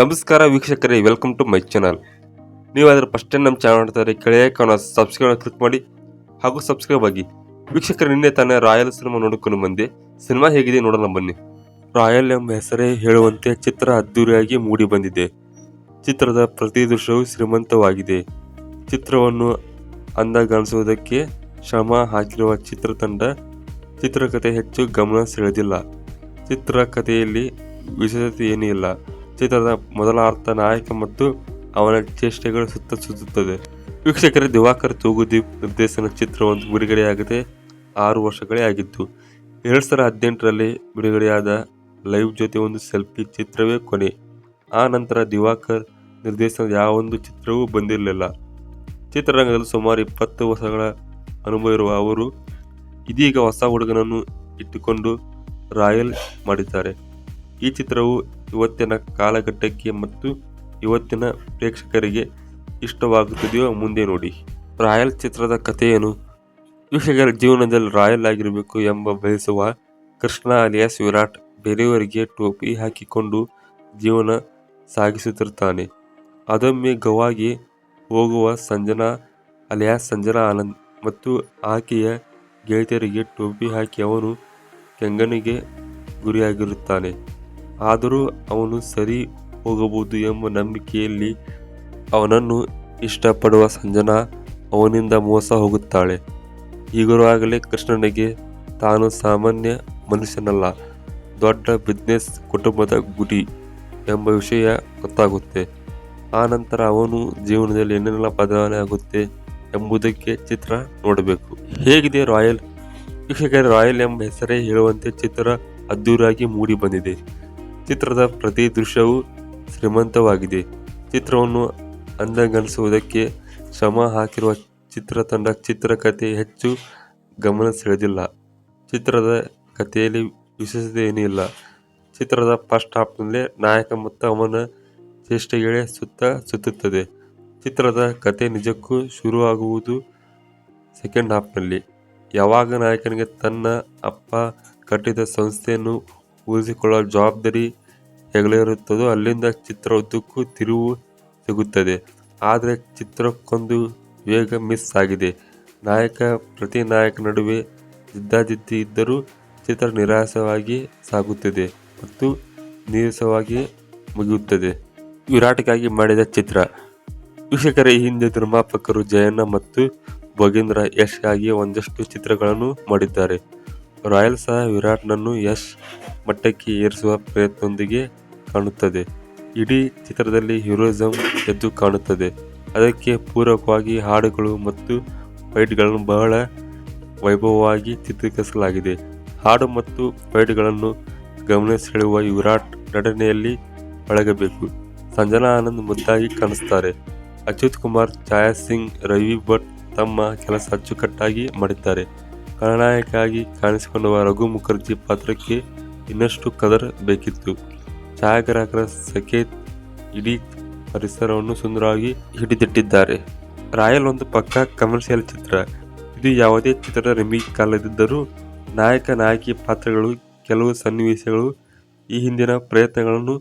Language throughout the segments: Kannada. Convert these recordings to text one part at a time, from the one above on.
ನಮಸ್ಕಾರ ವೀಕ್ಷಕರೇ ವೆಲ್ಕಮ್ ಟು ಮೈ ಚಾನಲ್ ನೀವಾದರೆ ಫಸ್ಟ್ ಟೈಮ್ ನಮ್ಮ ಚಾನಲ್ ನೋಡ್ತಾರೆ ಕೆಳಗೆ ಕಾಣೋ ಸಬ್ಸ್ಕ್ರೈಬ್ ಕ್ಲಿಕ್ ಮಾಡಿ ಹಾಗೂ ಸಬ್ಸ್ಕ್ರೈಬ್ ಆಗಿ. ವೀಕ್ಷಕರು, ನಿನ್ನೆ ತಾನೇ ರಾಯಲ್ ಸಿನಿಮಾ ನೋಡಿಕೊಂಡು ಬಂದೆ. ಸಿನಿಮಾ ಹೇಗಿದೆ ನೋಡೋಣ ಬನ್ನಿ. ರಾಯಲ್ ಎಂಬ ಹೆಸರೇ ಹೇಳುವಂತೆ ಚಿತ್ರ ಅದ್ದೂರಿಯಾಗಿ ಮೂಡಿ ಬಂದಿದೆ. ಚಿತ್ರದ ಪ್ರತಿ ದೃಶ್ಯವೂ ಶ್ರೀಮಂತವಾಗಿದೆ. ಚಿತ್ರವನ್ನು ಅಂದಗಾಣಿಸುವುದಕ್ಕೆ ಶ್ರಮ ಹಾಕಿರುವ ಚಿತ್ರತಂಡ ಚಿತ್ರಕಥೆ ಹೆಚ್ಚು ಗಮನ ಸೆಳೆದಿಲ್ಲ. ಚಿತ್ರಕಥೆಯಲ್ಲಿ ವಿಶೇಷತೆ ಏನೂ ಇಲ್ಲ ಚಿತ್ರದ ಮೊದಲ ಅರ್ಥ ನಾಯಕ ಮತ್ತು ಅವನ ಚೇಷ್ಟೆಗಳು ಸುತ್ತ ಸುತ್ತುತ್ತದೆ. ವೀಕ್ಷಕರ, ದಿವಾಕರ್ ತೂಗುದೀಪ್ ನಿರ್ದೇಶನ ಚಿತ್ರವೊಂದು ಬಿಡುಗಡೆಯಾಗದೆ ಆರು ವರ್ಷಗಳೇ ಆಗಿತ್ತು. ಎರಡು ಸಾವಿರದ ಹದಿನೆಂಟರಲ್ಲಿ ಬಿಡುಗಡೆಯಾದ ಲೈವ್ ಜೊತೆ ಒಂದು ಸೆಲ್ಫಿ ಚಿತ್ರವೇ ಕೊನೆ. ಆ ನಂತರ ದಿವಾಕರ್ ನಿರ್ದೇಶನದ ಯಾವೊಂದು ಚಿತ್ರವೂ ಬಂದಿರಲಿಲ್ಲ. ಚಿತ್ರರಂಗದಲ್ಲಿ ಸುಮಾರು ಇಪ್ಪತ್ತು ವರ್ಷಗಳ ಅನುಭವ ಇರುವ ಅವರು ಇದೀಗ ಹೊಸ ಹುಡುಗನನ್ನು ಇಟ್ಟುಕೊಂಡು ರಾಯಲ್ ಮಾಡಿದ್ದಾರೆ. ಈ ಚಿತ್ರವು ಇವತ್ತಿನ ಕಾಲಘಟ್ಟಕ್ಕೆ ಮತ್ತು ಇವತ್ತಿನ ಪ್ರೇಕ್ಷಕರಿಗೆ ಇಷ್ಟವಾಗುತ್ತದೆಯೋ ಮುಂದೆ ನೋಡಿ. ರಾಯಲ್ ಚಿತ್ರದ ಕಥೆಯನ್ನು ವೀಕ್ಷಕರ ಜೀವನದಲ್ಲಿ ರಾಯಲ್ ಆಗಿರಬೇಕು ಎಂಬ ಬಯಸುವ ಕೃಷ್ಣ ಅಲಿಯಾಸ್ ವಿರಾಟ್ ಬೇರೆಯವರಿಗೆ ಟೋಪಿ ಹಾಕಿಕೊಂಡು ಜೀವನ ಸಾಗಿಸುತ್ತಿರ್ತಾನೆ ಅದೊಮ್ಮೆ ಗವಾಗೆ ಹೋಗುವ ಸಂಜನಾ, ಅಲಿಯಾಸ್ ಸಂಜನಾ ಆನಂದ್ ಮತ್ತು ಆಕೆಯ ಗೆಳತಿಯರಿಗೆ ಟೋಪಿ ಹಾಕಿ ಅವನು ಕೆಂಗನಿಗೆ ಗುರಿಯಾಗಿರುತ್ತಾನೆ. ಆದರೂ ಅವನು ಸರಿ ಹೋಗಬಹುದು ಎಂಬ ನಂಬಿಕೆಯಲ್ಲಿ ಅವನನ್ನು ಇಷ್ಟಪಡುವ ಸಂಜನಾ ಅವನಿಂದ ಮೋಸ ಹೋಗುತ್ತಾಳೆ. ಹೀಗಿರುವಾಗಲೇ ಕೃಷ್ಣನಿಗೆ ತಾನು ಸಾಮಾನ್ಯ ಮನುಷ್ಯನಲ್ಲ, ದೊಡ್ಡ ಬಿಸ್ನೆಸ್ ಕುಟುಂಬದ ಗುಡಿ ಎಂಬ ವಿಷಯ ಗೊತ್ತಾಗುತ್ತೆ. ಆ ನಂತರ ಅವನು ಜೀವನದಲ್ಲಿ ಏನೆಲ್ಲ ಬದಲಾವಣೆ ಆಗುತ್ತೆ ಎಂಬುದಕ್ಕೆ ಚಿತ್ರ ನೋಡಬೇಕು. ಹೇಗಿದೆ ರಾಯಲ್? ವೀಕ್ಷಕರ ರಾಯಲ್ ಎಂಬ ಹೆಸರೇ ಹೇಳುವಂತೆ ಚಿತ್ರ ಅದ್ದೂರಾಗಿ ಮೂಡಿ ಬಂದಿದೆ. ಚಿತ್ರದ ಪ್ರತಿ ದೃಶ್ಯವೂ ಶ್ರೀಮಂತವಾಗಿದೆ. ಚಿತ್ರವನ್ನು ಅಂದಗಣಿಸುವುದಕ್ಕೆ ಶ್ರಮ ಹಾಕಿರುವ ಚಿತ್ರತಂಡ ಚಿತ್ರಕಥೆ ಹೆಚ್ಚು ಗಮನ ಸೆಳೆದಿಲ್ಲ. ಚಿತ್ರದ ಕಥೆಯಲ್ಲಿ ವಿಶೇಷತೆ ಏನೂ ಇಲ್ಲ. ಚಿತ್ರದ ಫಸ್ಟ್ ಹಾಫ್ನಲ್ಲೇ ನಾಯಕ ಮತ್ತು ಅವನ ಚೇಷ್ಟೆಗಳೇ ಸುತ್ತ ಸುತ್ತುತ್ತದೆ. ಚಿತ್ರದ ಕತೆ ನಿಜಕ್ಕೂ ಶುರುವಾಗುವುದು ಸೆಕೆಂಡ್ ಹಾಫ್ನಲ್ಲಿ. ಯಾವಾಗ ನಾಯಕನಿಗೆ ತನ್ನ ಅಪ್ಪ ಕಟ್ಟಿದ ಸಂಸ್ಥೆಯನ್ನು ಉಳಿಸಿಕೊಳ್ಳುವ ಜವಾಬ್ದಾರಿ ಹೆಗಲಿರುತ್ತದೋ ಅಲ್ಲಿಂದ ಚಿತ್ರ ಉದ್ದಕ್ಕೂ ತಿರುವು ಸಿಗುತ್ತದೆ. ಆದರೆ ಚಿತ್ರಕ್ಕೊಂದು ವೇಗ ಮಿಸ್ ಆಗಿದೆ. ನಾಯಕ ಪ್ರತಿ ನಾಯಕ ನಡುವೆ ಜಿದ್ದಾಜಿದ್ದಿ ಇದ್ದರೂ ಚಿತ್ರ ನಿರಾಸವಾಗಿ ಸಾಗುತ್ತದೆ ಮತ್ತು ನೀರಸವಾಗಿ ಮುಗಿಯುತ್ತದೆ. ವಿರಾಟ್ಗಾಗಿ ಮಾಡಿದ ಚಿತ್ರ. ವೀಕ್ಷಕರ ಹಿಂದೆ ನಿರ್ಮಾಪಕರು ಜಯಣ್ಣ ಮತ್ತು ಭೋಗೇಂದ್ರ ಯಶ್ಗಾಗಿ ಒಂದಷ್ಟು ಚಿತ್ರಗಳನ್ನು ಮಾಡಿದ್ದಾರೆ. ರಾಯಲ್ ಸಹ ವಿರಾಟ್ನನ್ನು ಯಶ್ ಮಟ್ಟಕ್ಕೆ ಏರಿಸುವ ಪ್ರಯತ್ನದೊಂದಿಗೆ ಕಾಣುತ್ತದೆ. ಇಡೀ ಚಿತ್ರದಲ್ಲಿ ಹೀರೋಯಿಸಂ ಎದ್ದು ಕಾಣುತ್ತದೆ. ಅದಕ್ಕೆ ಪೂರಕವಾಗಿ ಹಾಡುಗಳು ಮತ್ತು ಫೈಟ್ಗಳನ್ನು ಬಹಳ ವೈಭವವಾಗಿ ಚಿತ್ರೀಕರಿಸಲಾಗಿದೆ. ಹಾಡು ಮತ್ತು ಫೈಟ್ಗಳನ್ನು ಗಮನ ಸೆಳೆಯುವ ವಿರಾಟ್ ನಟನೆಯಲ್ಲಿ ಪಳಗಬೇಕು ಸಂಜನಾ ಆನಂದ್ ಮುದ್ದಾಗಿ ಕಾಣಿಸ್ತಾರೆ. ಅಚ್ಯುತ್ ಕುಮಾರ್, ಛಾಯಾ ಸಿಂಗ್, ರವಿ ಭಟ್ ತಮ್ಮ ಕೆಲಸ ಅಚ್ಚುಕಟ್ಟಾಗಿ ಮಾಡಿದ್ದಾರೆ. ಖಳನಾಯಕಾಗಿ ಕಾಣಿಸಿಕೊಂಡವ ರಘು ಮುಖರ್ಜಿ ಪಾತ್ರಕ್ಕೆ ಇನ್ನಷ್ಟು ಕದರ್ ಬೇಕಿತ್ತು. ಛಾಯಾಗ್ರಾಹಕರ ಸಖೇತ್ ಇಡೀ ಪರಿಸರವನ್ನು ಸುಂದರವಾಗಿ ಹಿಡಿದಿಟ್ಟಿದ್ದಾರೆ. ರಾಯಲ್ ಒಂದು ಪಕ್ಕ ಕಮರ್ಷಿಯಲ್ ಚಿತ್ರ. ಇದು ಯಾವುದೇ ಚಿತ್ರದ ರಿಮೀಕ್ ಕಾಲದಿದ್ದರೂ ನಾಯಕ ನಾಯಕಿ ಪಾತ್ರಗಳು ಕೆಲವು ಸನ್ನಿವೇಶಗಳು ಈ ಹಿಂದಿನ ಪ್ರಯತ್ನಗಳನ್ನು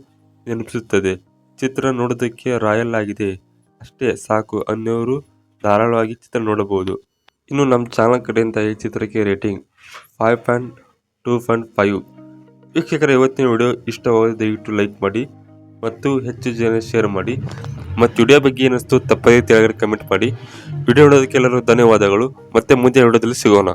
ನೆನಪಿಸುತ್ತದೆ. ಚಿತ್ರ ನೋಡೋದಕ್ಕೆ ರಾಯಲ್ ಆಗಿದೆ. ಅಷ್ಟೇ ಸಾಕು ಅನ್ನೋರು ಧಾರಾಳವಾಗಿ ಚಿತ್ರ ನೋಡಬಹುದು. ಇನ್ನು ನಮ್ಮ ಚಾನಲ್ ಕಡೆಯಿಂದ ಈ ಚಿತ್ರಕ್ಕೆ rating five point two point five. ವೀಕ್ಷಕರ, ಇವತ್ತಿನ ವಿಡಿಯೋ ಇಷ್ಟವಾದರೆ ದಯವಿಟ್ಟು ಲೈಕ್ ಮಾಡಿ ಮತ್ತು ಹೆಚ್ಚು ಜನ ಶೇರ್ ಮಾಡಿ ಮತ್ತು ವಿಡಿಯೋ ಬಗ್ಗೆ ಏನಿಸ್ತು ತಪ್ಪದೇ ತೆಳಗಡೆ ಕಮೆಂಟ್ ಮಾಡಿ. ವಿಡಿಯೋ ನೋಡೋದಕ್ಕೆಲ್ಲರೂ ಧನ್ಯವಾದಗಳು. ಮತ್ತೆ ಮುಂದಿನ ವಿಡಿಯೋದಲ್ಲಿ ಸಿಗೋಣ.